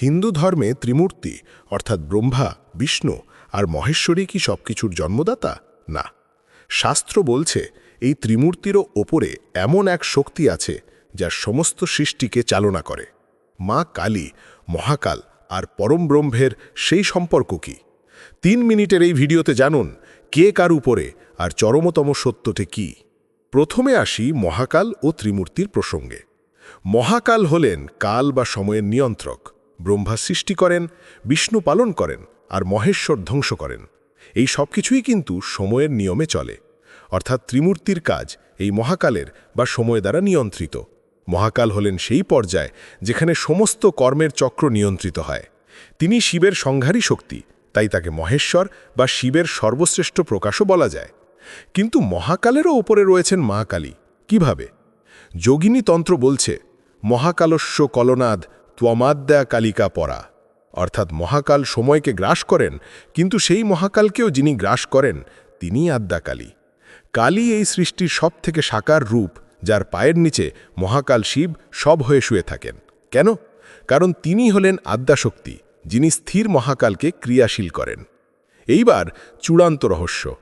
হিন্দু ধর্মে ত্রিমূর্তি, অর্থাৎ ব্রহ্মা, বিষ্ণু আর মহেশ্বরী কি সবকিছুর জন্মদাতা? না। শাস্ত্র বলছে, এই ত্রিমূর্তিরও ওপরে এমন এক শক্তি আছে যা সমস্ত সৃষ্টিকে চালনা করে। মা কালী, মহাকাল আর পরম ব্রহ্মের সেই সম্পর্ক কি? তিন মিনিটের এই ভিডিওতে জানুন, কে কার উপরে আর চরমতম সত্যটি কি? প্রথমে আসি মহাকাল ও ত্রিমূর্তির প্রসঙ্গে। মহাকাল হলেন কাল বা সময়ের নিয়ন্ত্রক। ব্রহ্মা সৃষ্টি করেন, বিষ্ণু পালন করেন আর মহেশ্বর ধ্বংস করেন। এই সব কিছুই কিন্তু সময়ের নিয়মে চলে। অর্থাৎ ত্রিমূর্তির কাজ এই মহাকালের বা সময় দ্বারা নিয়ন্ত্রিত। মহাকাল হলেন সেই পর্যায় যেখানে সমস্ত কর্মের চক্র নিয়ন্ত্রিত হয়। তিনি শিবের সংহারী শক্তি, তাই তাকে মহেশ্বর বা শিবের সর্বশ্রেষ্ঠ প্রকাশও বলা যায়। কিন্তু মহাকালেরও ওপরে রয়েছেন মহাকালী। কীভাবে? যোগিনী তন্ত্র বলছে, মহাকালস্য কলনাদ ত্বমাদ্যা কালিকা পরা। অর্থাৎ মহাকাল সময়কে গ্রাস করেন, কিন্তু সেই মহাকালকেও যিনি গ্রাস করেন তিনি আদ্যাকালী কালী। এই সৃষ্টির সব থেকে সাকার রূপ, যার পায়ের নিচে মহাকাল শিব সব হয়ে শুয়ে থাকেন। কেন? কারণ তিনি হলেন আদ্যাশক্তি যিনি স্থির মহাকালকে ক্রিয়াশীল করেন। এইবার চূড়ান্ত রহস্য।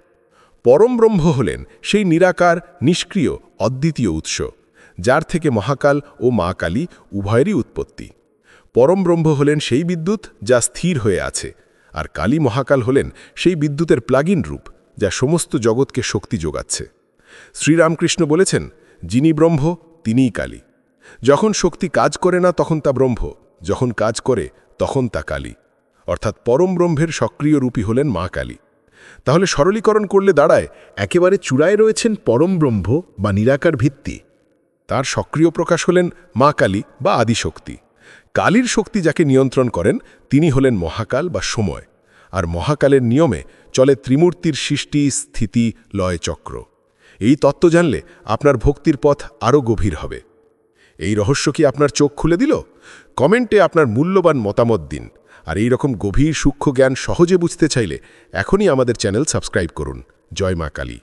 পরম ব্রহ্ম হলেন সেই নিরাকার, নিষ্ক্রিয়, অদ্বিতীয় উৎস, যার থেকে মহাকাল ও মা কালী উভয়েরই উৎপত্তি। পরম ব্রহ্ম হলেন সেই বিদ্যুৎ যা স্থির হয়ে আছে, আর কালী মহাকাল হলেন সেই বিদ্যুতের প্লাগিন রূপ যা সমস্ত জগৎকে শক্তি যোগাচ্ছে। শ্রীরামকৃষ্ণ বলেছেন, যিনি ব্রহ্ম, তিনিই কালী। যখন শক্তি কাজ করে না তখন তা ব্রহ্ম, যখন কাজ করে তখন তা কালী। অর্থাৎ পরম ব্রহ্মের সক্রিয় রূপী হলেন মা কালী। তাহলে সরলীকরণ করলে দাঁড়ায়, একেবারে চূড়ায় রয়েছেন পরম ব্রহ্ম বা নিরাকার ভিত্তি। তার সক্রিয় প্রকাশ হলেন মা কালী বা আদিশক্তি। কালীর শক্তি যাকে নিয়ন্ত্রণ করেন, তিনি হলেন মহাকাল বা সময়, আর মহাকালের নিয়মে চলে ত্রিমূর্তির সৃষ্টি, স্থিতি, লয় চক্র। এই তত্ত্ব জানলে আপনার ভক্তির পথ আরও গভীর হবে। এই রহস্য কি আপনার চোখ খুলে দিল? কমেন্টে আপনার মূল্যবান মতামত দিন, আর এই রকম গভীর সূক্ষ্ম জ্ঞান সহজে বুঝতে চাইলে এখনই আমাদের চ্যানেল সাবস্ক্রাইব করুন। জয় মা কালী।